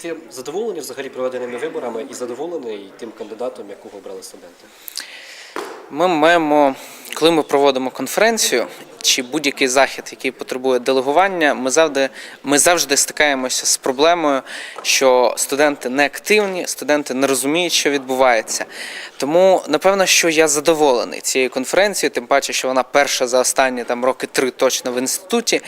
Ти задоволений взагалі проведеними виборами і задоволений тим кандидатом, якого обрали студенти? Ми маємо, коли ми проводимо конференцію чи будь-який захід, який потребує делегування, ми завжди, ми завжди стикаємося з проблемою, що студенти не активні, студенти не розуміють, що відбувається. Тому напевно, що я задоволений цією конференцією, тим паче, що вона перша за останні там роки три точно в інституті.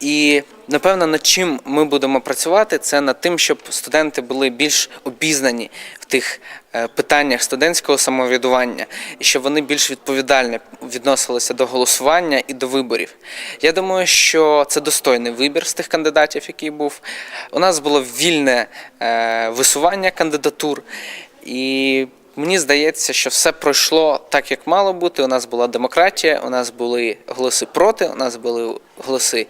І напевно, над чим ми будемо працювати, це над тим, щоб студенти були більш обізнані в тих е, питаннях студентського самоврядування, і щоб вони більш відповідально відносилися до голосування і до виборів. Я думаю, що це достойний вибір з тих кандидатів, який був. У нас було вільне е, висування кандидатур, і Мені здається, що все пройшло так, як мало бути. У нас була демократія, у нас були голоси проти, у нас були голоси,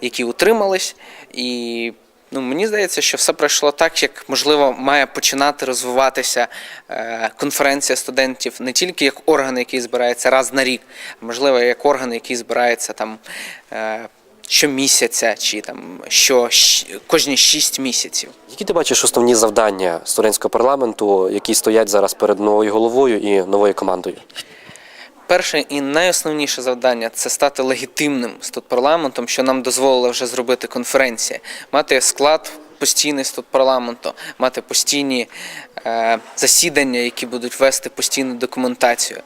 які утримались. І ну, мені здається, що все пройшло так, як можливо має починати розвиватися е, конференція студентів не тільки як орган, який збирається раз на рік, а можливо, як орган, який збирається там. Щомісяця чи там що кожні шість місяців. Які ти бачиш основні завдання студентського парламенту, які стоять зараз перед новою головою і новою командою? Перше і найосновніше завдання це стати легітимним студпарламентом, що нам дозволила вже зробити конференція, мати склад постійний студпарламенту, мати постійні е, засідання, які будуть вести постійну документацію.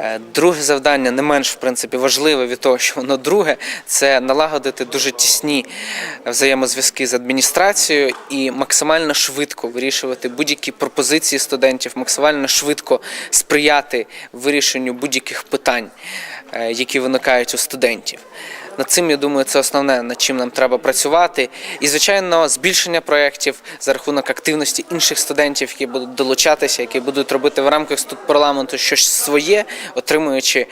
Е, Друге завдання, не менш в принципі важливе від того, що воно друге, це налагодити дуже тісні взаємозв'язки з адміністрацією і максимально швидко вирішувати будь-які пропозиції студентів, максимально швидко сприяти вирішенню будь-яких питань, які виникають у студентів. Над цим я думаю, це основне, над чим нам треба працювати. І, звичайно, збільшення проєктів за рахунок активності інших студентів, які будуть долучатися, які будуть робити в рамках парламенту щось своє, отримуючи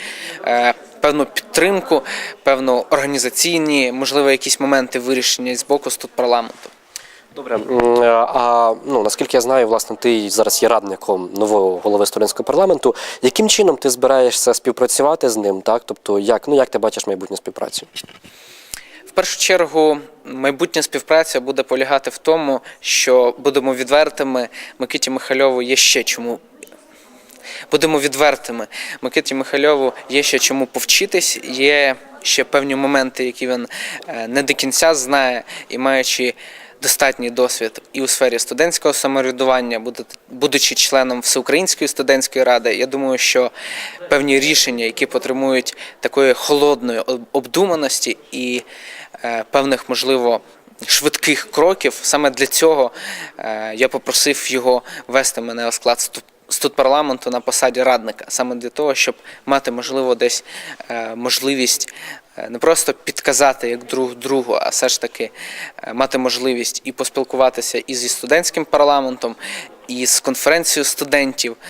е, певну підтримку, певну організаційні, можливо, якісь моменти вирішення з боку парламенту. Добре, а ну наскільки я знаю, власне, ти зараз є радником нового голови студентського парламенту. Яким чином ти збираєшся співпрацювати з ним? Так, тобто, як ну як ти бачиш майбутню співпрацю? В першу чергу, майбутня співпраця буде полягати в тому, що будемо відвертими. Микиті Михальову є ще чому. Будемо відвертими. Микиті Михальову є ще чому повчитись, є ще певні моменти, які він е, не до кінця знає, і маючи достатній досвід і у сфері студентського самоврядування, будучи членом Всеукраїнської студентської ради, я думаю, що певні рішення, які потребують такої холодної об- обдуманості і е, певних, можливо, швидких кроків, саме для цього е, я попросив його вести мене у склад сту- студпарламенту на посаді радника, саме для того, щоб мати можливо десь е, можливість не просто підказати як друг другу, а все ж таки е, мати можливість і поспілкуватися і зі студентським парламентом, і з конференцією студентів.